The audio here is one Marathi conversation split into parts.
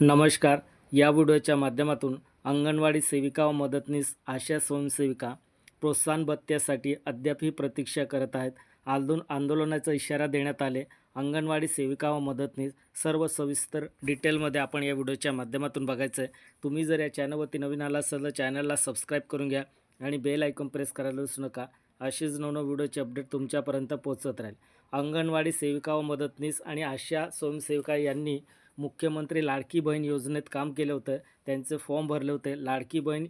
नमस्कार. या व्हिडिओच्या माध्यमातून अंगणवाडी सेविका व मदतनीस आशा स्वयंसेविका प्रोत्साहन भत्त्यासाठी अद्यापही प्रतीक्षा करत आहेत. आंदोलन आंदोलनाचा इशारा देण्यात आले. अंगणवाडी सेविका व मदतनीस सर्व सविस्तर डिटेलमध्ये आपण या व्हिडिओच्या माध्यमातून बघायचं आहे तुम्ही जर या चॅनलवरती नवीन आला असाल तर चॅनलला सबस्क्राईब करून घ्या आणि बेल आयकॉन प्रेस करायला विसरू नका. अशीच नवनव व्हिडिओचे अपडेट तुमच्यापर्यंत पोहोचत राहील. अंगणवाडी सेविका व मदतनीस आणि आशा स्वयंसेविका यांनी मुख्यमंत्री लाडकी बहीण योजनेत काम केलं होतं. त्यांचे फॉर्म भरले होते. लाडकी बहीण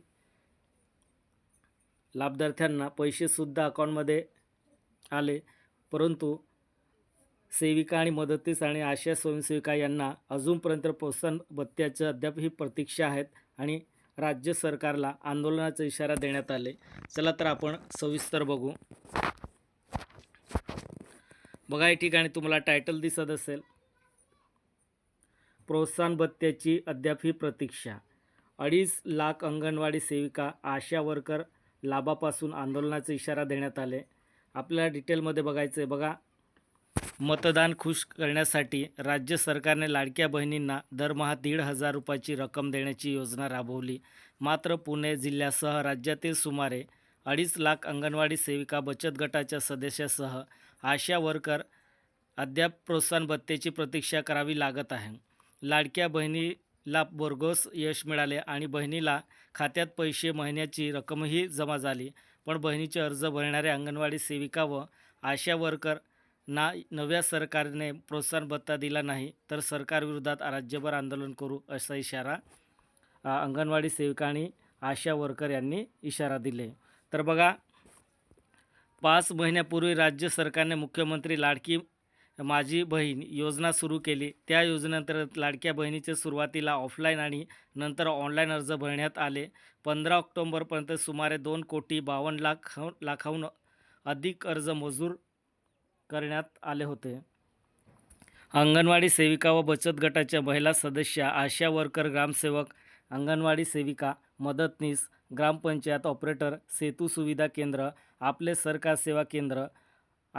लाभार्थ्यांना पैसेसुद्धा अकाउंटमध्ये आले. परंतु सेविका आणि मदतीस आणि आशा स्वयंसेविका यांना अजूनपर्यंत प्रोत्साहन अद्याप ही प्रतीक्षा आहेत आणि राज्य सरकारला आंदोलनाचा इशारा देण्यात आले. चला तर आपण सविस्तर बघू. बघा या ठिकाणी तुम्हाला टायटल दिसत असेल. प्रोत्साहन भत्त्याची अद्यापही प्रतीक्षा. अडीच लाख अंगणवाडी सेविका आशा वर्कर लाभापासून आंदोलनाचा इशारा देण्यात आले. आपल्याला डिटेलमध्ये बघायचं आहे बघा. मतदान खुश करण्यासाठी राज्य सरकारने लाडक्या बहिणींना दरमहा दीड हजार रुपयाची रक्कम देण्याची योजना राबवली. मात्र पुणे जिल्ह्यासह राज्यातील सुमारे अडीच लाख अंगणवाडी सेविका बचत गटाच्या सदस्यासह आशा वर्कर अद्याप प्रोत्साहन भत्तेची प्रतीक्षा करावी लागत आहे. लाडक्या बहिणीला भरघोस यश मिळाले आणि बहिणीला खात्यात पैसे महिन्याची रक्कमही जमा झाली. पण बहिणीचे अर्ज भरणाऱ्या अंगणवाडी सेविका व आशा वर्कर ना नव्या सरकारने प्रोत्साहन भत्ता दिला नाही तर सरकारविरोधात राज्यभर आंदोलन करू असा इशारा अंगणवाडी सेविका आणि आशा वर्कर यांनी इशारा दिले. तर बघा पाच महिन्यापूर्वी राज्य सरकारने मुख्यमंत्री लाडकी माझी बहीण योजना सुरू केली. त्या योजनेअंतर्गत लाडक्या बहिणीचे सुरुवातीला ऑफलाईन आणि नंतर ऑनलाईन अर्ज भरण्यात आले. पंधरा ऑक्टोंबरपर्यंत सुमारे दोन कोटी बावन्न लाख लाखाहून अधिक अर्ज मंजूर करण्यात आले होते. अंगणवाडी सेविका व बचत गटाच्या महिला सदस्य आशा वर्कर ग्रामसेवक अंगणवाडी सेविका मदतनीस ग्रामपंचायत ऑपरेटर सेतू सुविधा केंद्र आपले सरकार सेवा केंद्र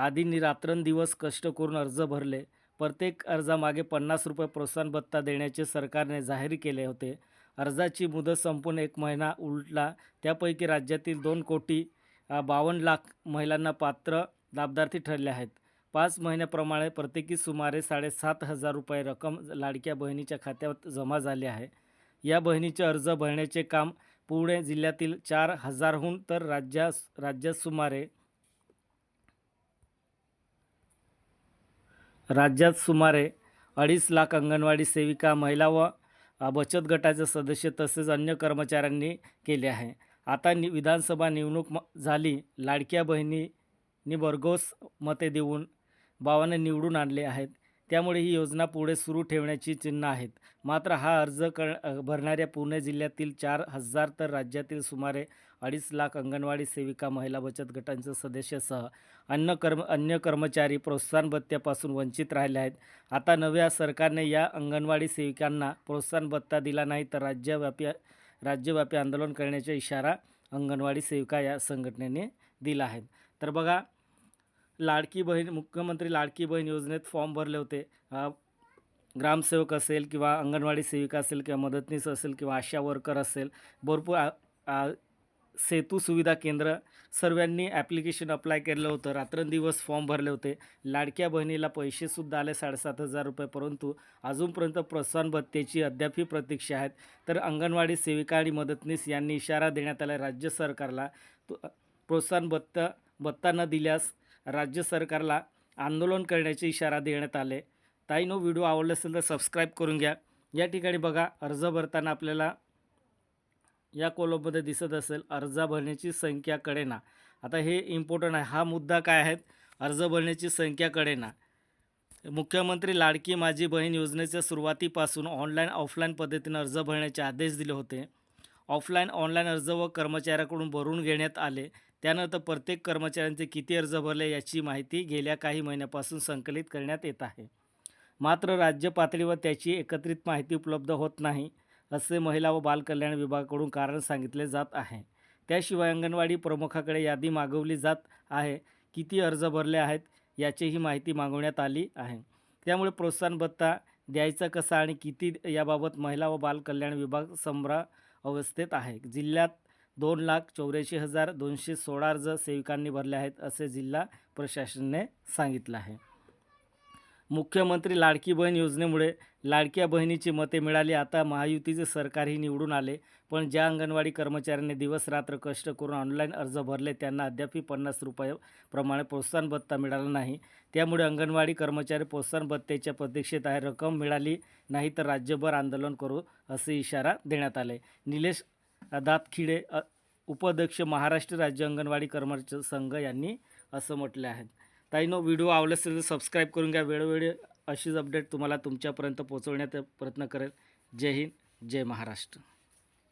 आदींनी रात्रंदिवस कष्ट करून अर्ज भरले. प्रत्येक अर्जामागे पन्नास रुपये प्रोत्साहन भत्ता देण्याचे सरकारने जाहीर केले होते. अर्जाची मुदत संपून एक महिना उलटला. त्यापैकी राज्यातील दोन कोटी बावन्न लाख महिलांना पात्र लाभार्थी ठरले आहेत. पाच महिन्याप्रमाणे प्रत्येकी सुमारे साडेसात हजार रुपये रक्कम लाडक्या बहिणीच्या खात्यात जमा झाली आहे. या बहिणीचे अर्ज भरण्याचे काम पुणे जिल्ह्यातील चार हजारहून तर राज्या राज्यात सुमारे राज्यात सुमारे अडीच लाख अंगणवाडी सेविका महिला व बचत गटाचे सदस्य तसेच अन्य कर्मचाऱ्यांनी केले आहे. आता नि विधानसभा निवडणूक म झाली. लाडक्या बहिणींनी भरघोस मते देऊन भावाने निवडून आणले आहेत. त्यामुळे ही योजना पुढे सुरू ठेवण्याची चिन्ह आहेत. मात्र हा अर्ज कर भरणाऱ्या पुणे जिल्ह्यातील चार हजार तर राज्यातील सुमारे अडीच लाख अंगणवाडी सेविका महिला बचत गटांचे सदस्यसह अन्य कर्म अन्य कर्मचारी प्रोत्साहन भत्त्यापासून वंचित राहिले आहेत. आता नव्या सरकारने या अंगणवाडी सेविकांना प्रोत्साहन भत्ता दिला नाही तर राज्यव्यापी राज्यव्यापी आंदोलन करण्याचा इशारा अंगणवाडी सेविका या संघटनेने दिला आहे. तर बघा लाडकी बहीण मुख्यमंत्री लाडकी बहीण योजनेत फॉर्म भरले होते. ग्रामसेवक असेल किंवा अंगणवाडी सेविका असेल किंवा मदतनीस असेल किंवा आशा वर्कर असेल भरपूर सेतू सुविधा केंद्र सर्वांनी ॲप्लिकेशन अप्लाय केलं होतं. रात्रंदिवस फॉर्म भरले होते. लाडक्या बहिणीला पैसेसुद्धा आले साडेसात हजार रुपये परंतु अजूनपर्यंत प्रोत्साहन भत्त्याची अद्यापही प्रतीक्षा आहेत. तर अंगणवाडी सेविका आणि मदतनीस यांनी इशारा देण्यात आला राज्य सरकारला. तो प्रोत्साहन भत्ता भत्ता न दिल्यास राज्य सरकारला आंदोलन करण्याचे इशारा देण्यात आले. ताईनो व्हिडिओ आवडला असेल तर सबस्क्राईब करून घ्या. या ठिकाणी बघा अर्ज भरताना आपल्याला या कोलममध्ये दिसत असेल अर्ज भरण्याची संख्या कडेना. आता हे इम्पॉर्टंट आहे. हा मुद्दा काय आहेत अर्ज भरण्याची संख्या कडेना. मुख्यमंत्री लाडकी माझी बहीण योजनेच्या सुरुवातीपासून ऑनलाईन ऑफलाईन पद्धतीने अर्ज भरण्याचे आदेश दिले होते. ऑफलाईन ऑनलाईन अर्ज व कर्मचाऱ्याकडून भरून घेण्यात आले. त्यानंतर प्रत्येक कर्मचाऱ्यांचे किती अर्ज भरले याची माहिती गेल्या काही महिन्यापासून संकलित करण्यात येत आहे. मात्र राज्य पातळीवर त्याची एकत्रित माहिती उपलब्ध होत नाही असे महिला व बालकल्याण विभागाकडून कारण सांगितले जात आहे. त्याशिवाय अंगणवाडी प्रमुखाकडे यादी मागवली जात आहे किती अर्ज भरले आहेत याचीही माहिती मागवण्यात आली आहे. त्यामुळे प्रोत्साहन भत्ता द्यायचा कसा आणि किती याबाबत महिला व बालकल्याण विभाग संभ्रा अवस्थेत आहे. जिल्ह्यात दोन लाख चौऱ्याऐंशी हजार दोनशे सोळा अर्ज सेविकांनी भरले आहेत असे जिल्हा प्रशासनाने सांगितलं आहे. मुख्यमंत्री लाडकी बहीण योजनेमुळे लाडक्या बहिणीची मते मिळाली. आता महायुतीचे सरकारही निवडून आले पण ज्या अंगणवाडी कर्मचाऱ्यांनी दिवसरात्र कष्ट करून ऑनलाईन अर्ज भरले त्यांना अद्यापही पन्नास रुपयाप्रमाणे प्रोत्साहन भत्ता मिळाला नाही. त्यामुळे अंगणवाडी कर्मचारी प्रोत्साहन भत्तेच्या प्रतीक्षेत आहे रक्कम मिळाली नाही तर राज्यभर आंदोलन करू असे इशारा देण्यात आले. निलेश दातखिडे उपाध्यक्ष महाराष्ट्र राज्य अंगणवाडी कर्मचारी संघ यांनी असं म्हटलं आहे. ताईनो व्हिडिओ आवडला असेल तर सबस्क्राईब करून घ्या. वेळोवेळी अशीच अपडेट तुम्हाला तुमच्यापर्यंत पोहोचवण्याचा प्रयत्न करेल. जय हिंद जय महाराष्ट्र.